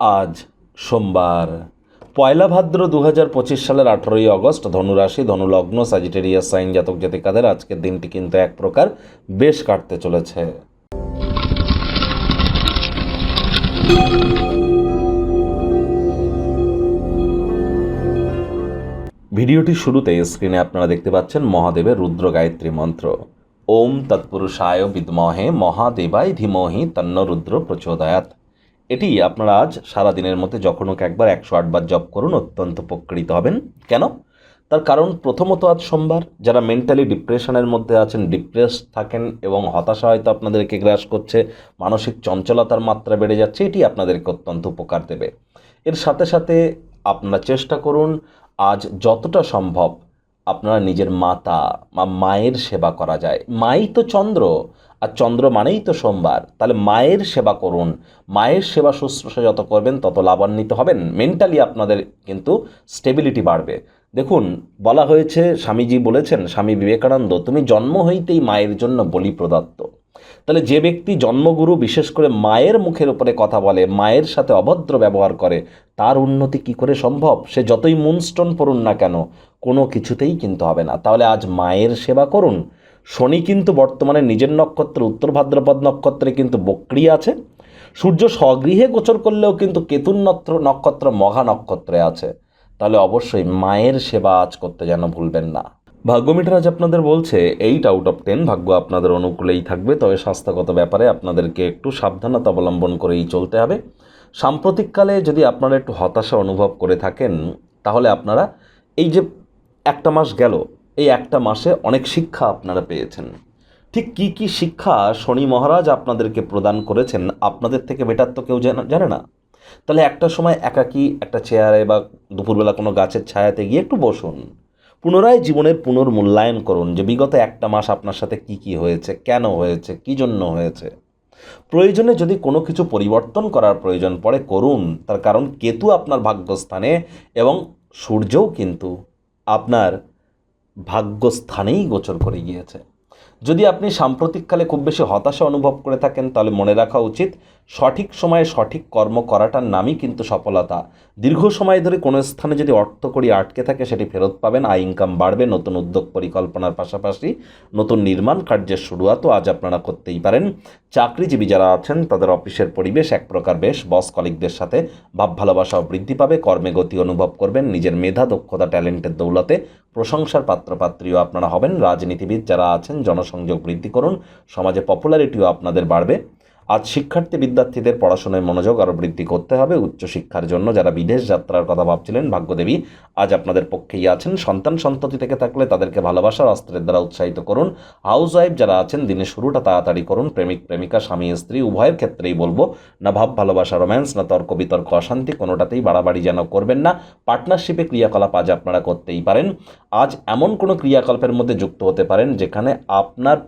আজ সোমবার। পয়লা ভাদ্র দু হাজার পঁচিশ সালের আঠেরোই আগস্ট, ধনুরাশি, ধনুলগ্ন সাজিটেরিয়াস সাইন জাতক জাতিকাদের আজকের দিনটি কিন্তু এক প্রকার বেশ কাটতে চলেছে। ভিডিওটি শুরুতে স্ক্রিনে আপনারা দেখতে পাচ্ছেন মহাদেবের রুদ্র গায়ত্রী মন্ত্র। ওম তৎপুরুষায় বিদ্মহে মহাদেবায় ধীমহি তন্ন রুদ্র প্রচোদয়াত এটি আপনারা আজ সারা দিনের মধ্যে যখন হোক একবার একশো আটবার জপ করুন, অত্যন্ত উপকৃত হবেন। কেন? তার কারণ প্রথমত আজ সোমবার যারা মেন্টালি ডিপ্রেশনের মধ্যে আছেন ডিপ্রেস থাকেন এবং হতাশা হয়তো আপনাদেরকে গ্রাস করছে, মানসিক চঞ্চলতার মাত্রা বেড়ে যাচ্ছে, এটি আপনাদেরকে অত্যন্ত উপকার দেবে। এর সাথে সাথে আপনারা চেষ্টা করুন, আজ যতটা সম্ভব আপনারা নিজের মাতা বা মায়ের সেবা করা যায়। মাই তো চন্দ্র, আর চন্দ্র মানেই তো সোমবার। তাহলে মায়ের সেবা করুন। মায়ের সেবা শুশ্রূষা যত করবেন, তত লাভান্বিত হবেন। মেন্টালি আপনাদের কিন্তু স্টেবিলিটি বাড়বে। দেখুন, বলা হয়েছে, স্বামীজি বলেছেন, স্বামী বিবেকানন্দ, তুমি জন্ম হইতেই মায়ের জন্য বলি প্রদত্ত তাহলে যে ব্যক্তি জন্মগুরু, বিশেষ করে মায়ের মুখের উপরে কথা বলে, মায়ের সাথে অভদ্র ব্যবহার করে, তার উন্নতি কি করে সম্ভব? সে যতই মুনস্টোন পড়ুন না কেন, কোনো কিছুতেই কিন্তু হবে না। তাহলে আজ মায়ের সেবা করুন। শনি কিন্তু বর্তমানে নিজের নক্ষত্র, উত্তর ভাদ্রপদ নক্ষত্রে কিন্তু বক্রি আছে। সূর্য স্বগৃহে গোচর করলেও কিন্তু কেতুন নক্ষত্র মঘা নক্ষত্রে আছে। তাহলে অবশ্যই মায়ের সেবা আজ করতে যেন ভুলবেন না। ভাগ্যমিটার আজ আপনাদের বলছে এইট আউট অফ টেন ভাগ্য আপনাদের অনুকূলেই থাকবে, তবে স্বাস্থ্যগত ব্যাপারে আপনাদেরকে একটু সাবধানতা অবলম্বন করেই চলতে হবে। সাম্প্রতিককালে যদি আপনারা একটু হতাশা অনুভব করে থাকেন, তাহলে আপনারা এই যে একটা মাস গেল, এই একটা মাসে অনেক শিক্ষা আপনারা পেয়েছেন। ঠিক কি কি শিক্ষা শনি মহারাজ আপনাদেরকে প্রদান করেছেন, আপনাদের থেকে বেটার তো কেউ জানে না। তাহলে একটা সময় একাকী একটা চেয়ারে বা দুপুরবেলা কোনো গাছের ছায়াতে গিয়ে একটু বসুন। পুনরায় জীবনের পুনর্মূল্যায়ন করুন যে বিগত একটা মাস আপনার সাথে কি কি হয়েছে, কেন হয়েছে, কি জন্য হয়েছে। প্রয়োজনে যদি কোনো কিছু পরিবর্তন করার প্রয়োজন পড়ে, করুন। তার কারণ কেতু আপনার ভাগ্যস্থানে এবং সূর্যও কিন্তু আপনার ভাগ্যস্থানেই গোচর করে গিয়েছে। যদি আপনি সাম্প্রতিককালে খুব বেশি হতাশা অনুভব করে থাকেন, তাহলে মনে রাখা উচিত, সঠিক সময়ে সঠিক কর্ম করাটার নামই কিন্তু সফলতা। দীর্ঘ সময় ধরে কোনো স্থানে যদি অর্থ করি আটকে থাকে, সেটি ফেরত পাবেন, আয় ইনকাম বাড়বে, নতুন উদ্যোগ পরিকল্পনার পাশাপাশি নতুন নির্মাণ কার্যের শুরুয়াতও আজ আপনারা করতেই পারেন। চাকরিজীবী যারা আছেন, তাদের অফিসের পরিবেশ এক প্রকার বেশ বস কলিকদের সাথে ভাব ভালোবাসাও বৃদ্ধি পাবে, কর্মে গতি অনুভব করবেন, নিজের মেধা, দক্ষতা ট্যালেন্টের দৌলতে প্রশংসার পাত্রপাত্রীও আপনারা হবেন। রাজনীতিবিদ যারা আছেন জনসংযোগ বৃদ্ধি করুন। সমাজে পপুলারিটিও আপনাদের বাড়বে। আজ শিক্ষার্থী বিদ্যার্থীদের পড়াশোনায় মনোযোগ আরও বৃদ্ধি করতে হবে। উচ্চশিক্ষার জন্য যারা বিদেশ যাত্রার কথা ভাবছিলেন, ভাগ্যদেবী, আজ আপনাদের পক্ষেই আছেন। সন্তান সন্ততি থেকে থাকলে তাদেরকে ভালোবাসার অস্ত্রের দ্বারা উৎসাহিত করুন। হাউস ওয়াইফ যারা আছেন, দিনের শুরুটা তাড়াতাড়ি করুন। প্রেমিক, প্রেমিকা, স্বামী, স্ত্রী, উভয়ের ক্ষেত্রেই বলব, না ভাব, ভালোবাসা, রোম্যান্স, না তর্ক, বিতর্ক, অশান্তি, কোনোটাতেই বাড়াবাড়ি যেন করবেন না। পার্টনারশিপে ক্রিয়াকলাপ আজ আপনারা করতেই পারেন। আজ এমন কোনো ক্রিয়াকল্পের মধ্যে যুক্ত হতে পারেন, যেখানে আপনার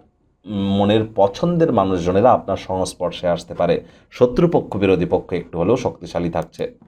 মনের পছন্দের মানুষজনেরা আপনার সংস্পর্শে আসতে পারে। শত্রুপক্ষ বিরোধী পক্ষ একটু হলেও শক্তিশালী থাকছে।